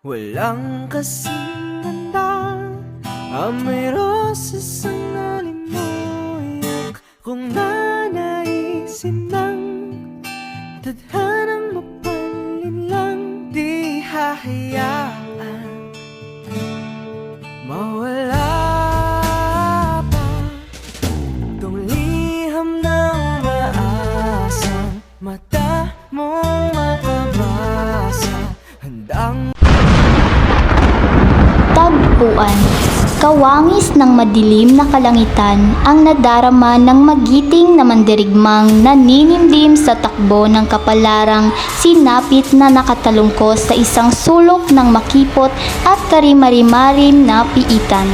Walang kasing ganda Amoy rosas ang alimoyak Kung nanaisin ng Tadhanang mapalin lang Di hahayaan Tagpuan Kawangis ng madilim na kalangitan ang nadarama ng magiting na mandirigmang naninimdim sa takbo ng kapalarang sinapit na nakatalungkos sa isang sulok ng makipot at karimarimarim na piitan.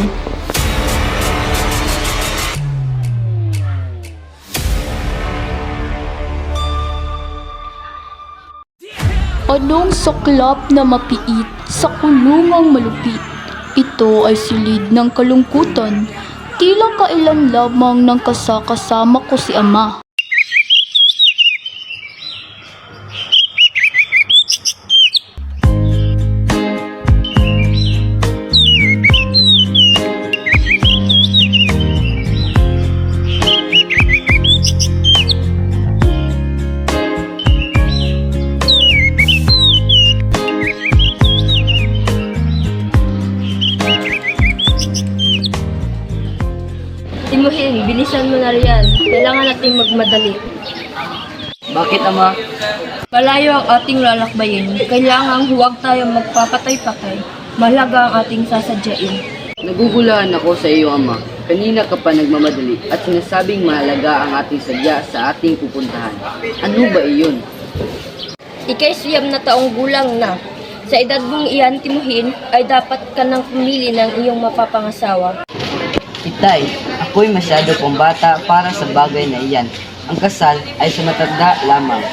Anong saklap na mapiit sa kulungang malupit? Ito ay silid ng kalungkutan. Tila kailan lamang ng kasakasama ko si ama. Timuhin, bilisan mo na riyan. Kailangan nating magmadali. Bakit ama? Palayo ang ating lalakbayin. Kailangan huwag tayong magpapatay-patay. Mahalaga ang ating sasadyain. Nagugulaan ako sa iyo ama. Kanina ka pa nagmamadali at sinasabing mahalaga ang ating sadya sa ating pupuntahan. Ano ba iyon? Ikay siyam na taong gulang na. Sa edad mong iyan, Timuhin, ay dapat ka nang pumili ng iyong mapapangasawa. Itay, ako'y masyado pang bata para sa bagay na iyan. Ang kasal ay sa matanda lamang.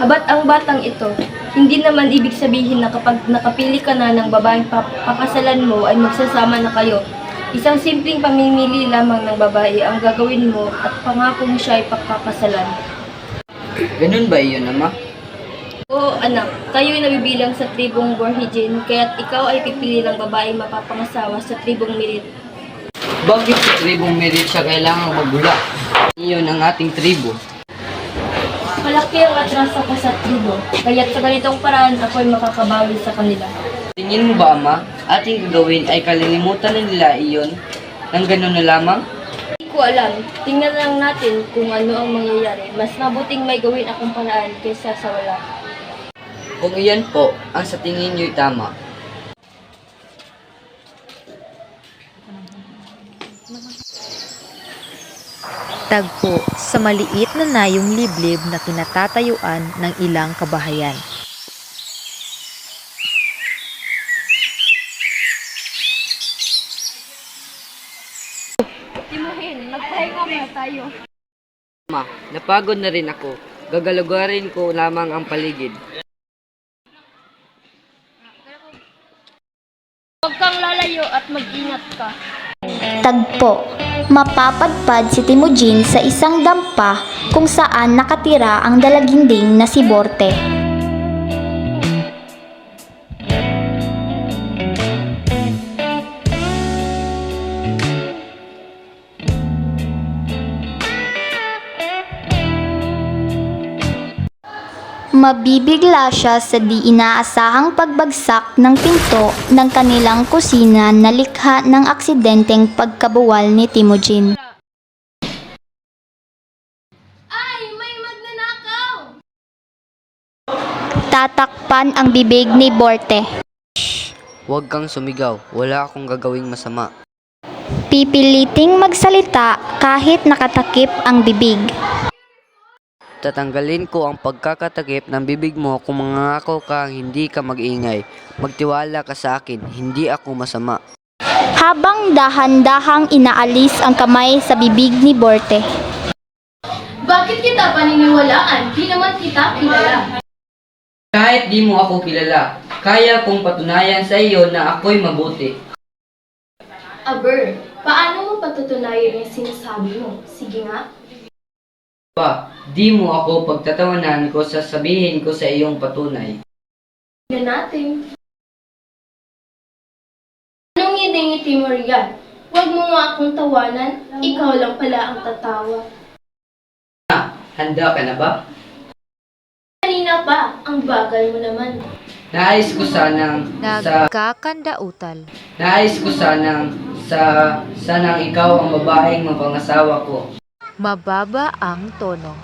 Habat ang batang ito, hindi naman ibig sabihin na kapag nakapili ka na ng babaeng pakasalan mo ay magsasama na kayo. Isang simpleng pamimili lamang ng babae ang gagawin mo at pangako mo siya ay pagkakasalan. Ganun ba iyon ama? Oo anak, kayo'y nabibilang sa tribong Borhijin, kaya't ikaw ay pipili ng babaeng mapapangasawa sa tribong Mirit. Bakit sa tribong merit siya kailangang magula? Iyon ang ating tribo. Malaki ang atraso ko sa tribo, kaya't sa ganitong paraan ako'y makakabawi sa kanila. Tingin mo ba ama, ating gagawin ay kalilimutan na nila iyon? Nang ganun na lamang? Hindi ko alam, tingnan lang natin kung ano ang mangyayari. Mas mabuting may gawin akong paraan kaysa sa wala. Kung iyan po, ang sa tingin niyo'y tama. Tagpo sa maliit na nayong liblib na kinatatayuan ng ilang kabahayan. Timuhin, magpahinga muna tayo. Ma, napagod na rin ako. Gagalugarin ko lamang ang paligid. Huwag kang lalayo at mag-ingat ka. Tagpo, mapapadpad si Timujin sa isang dampa kung saan nakatira ang dalaginding na si Borte. Mabibigla siya sa di inaasahang pagbagsak ng pinto ng kanilang kusina na likha ng aksidenteng pagkabuwal ni Timujin. Ay, may magnanakaw! Tatakpan ang bibig ni Borte. Huwag kang sumigaw. Wala akong gagawing masama. Pipiliting magsalita kahit nakatakip ang bibig. Tatanggalin ko ang pagkakatakip ng bibig mo kung mangako ka hindi ka mag-ingay. Magtiwala ka sa akin, hindi ako masama. Habang dahan-dahang inaalis ang kamay sa bibig ni Borte. Bakit kita paniniwalaan? Di naman kita kilala. Kahit di mo ako kilala, kaya kong patunayan sa iyo na ako'y mabuti. Aber, paano mo patutunayan yung sinasabi mo? Sige nga. Pa, di mo ako pagtatawanan ko sasabihin ko sa iyong patunay. Tignan natin. Anong ngiti-ngiti mo riyan? Huwag mo nga akong tawanan. Ikaw lang pala ang tatawa. Handa ka na ba? Kanina pa, ang bagal mo naman. Nais ko sanang sa Nagkakandautal. nais ko sanang sa sanang ikaw ang babaeng mapangasawa ko. Mababa ang tono.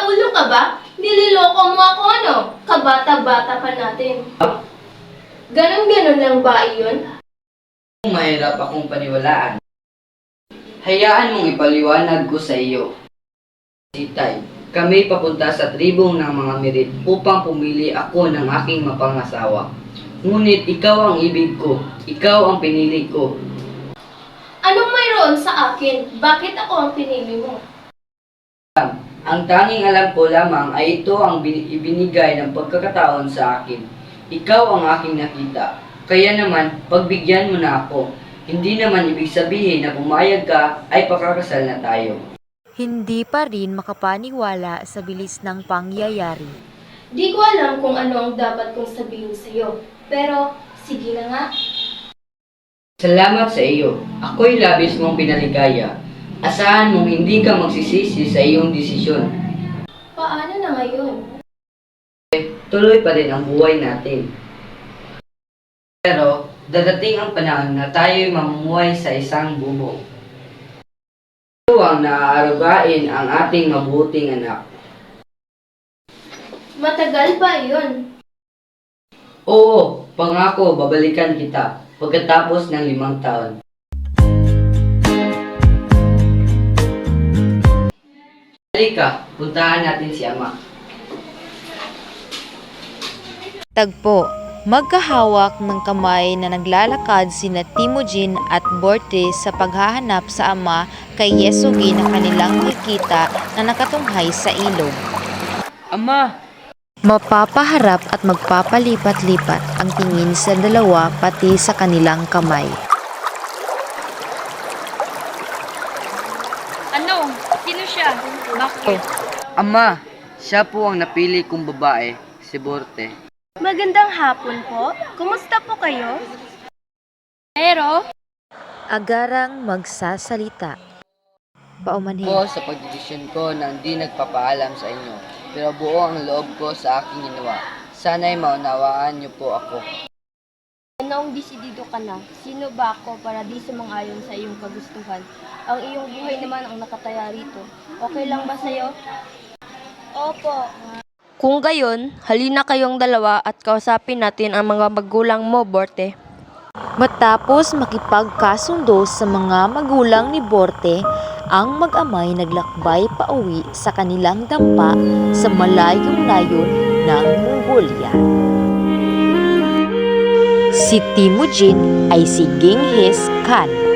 Ulo ka ba? Nililoko mo ako ano? Kabata-bata pa natin. Ganon-ganon lang ba iyon? Mahirap akong paniwalaan. Hayaan mong ipaliwanag ko sa iyo. Sitay, kami papunta sa tribong ng mga merit upang pumili ako ng aking mapangasawa. Ngunit ikaw ang ibig ko, ikaw ang pinili ko. Anong mayroon sa akin? Bakit ako ang pinili mo? Ang tanging alam ko lamang ay ito ang bin- ibinigay ng pagkakataon sa akin. Ikaw ang aking nakita. Kaya naman, pagbigyan mo na ako. Hindi naman ibig sabihin na pumayag ka ay pakakasal na tayo. Hindi pa rin makapaniwala sa bilis ng pangyayari. Di ko alam kung ano ang dapat kong sabihin sa'yo. Pero, sige na nga. Salamat sa iyo. Ako'y labis mong pinaligaya. Asahan mong hindi ka magsisisi sa iyong desisyon. Paano na ngayon? Tuloy pa rin ang buhay natin. Pero, dadating ang panahon na tayo'y mamumuhay sa isang bubong. Ito ang naaarugain ang ating mabuting anak. Matagal ba yun? Oo, pangako, babalikan kita pagkatapos ng limang taon. Halika, puntahan natin si Ama. Tagpo, magkahawak ng kamay na naglalakad sina Timujin at Borte sa paghahanap sa ama kay Yesugi na kanilang nakikita na nakatunghay sa ilog. Ama! Mapapaharap at magpapalipat-lipat ang tingin sa dalawa pati sa kanilang kamay. Ano? Sino siya? Bakit? Ama, siya po ang napili kong babae, si Borte. Magandang hapon po. Kumusta po kayo? Pero, Agarang magsasalita. Paumanhin. Po sa pagdidesisyon ko na hindi nagpapaalam sa inyo, pero buo ang loob ko sa aking ginawa. Sana'y maunawaan niyo po ako. Noong disidido ka na, sino ba ako para di sumang-ayon sa iyong kagustuhan? Ang iyong buhay naman ang nakataya rito. Okay lang ba sa'yo? Opo. Kung gayon, halina kayong dalawa at kausapin natin ang mga magulang mo, Borte. Matapos makipagkasundo sa mga magulang ni Borte, ang mag-amay naglakbay pauwi sa kanilang dampa sa malayong layon ng Mongolia. Si Timujin ay si Genghis Khan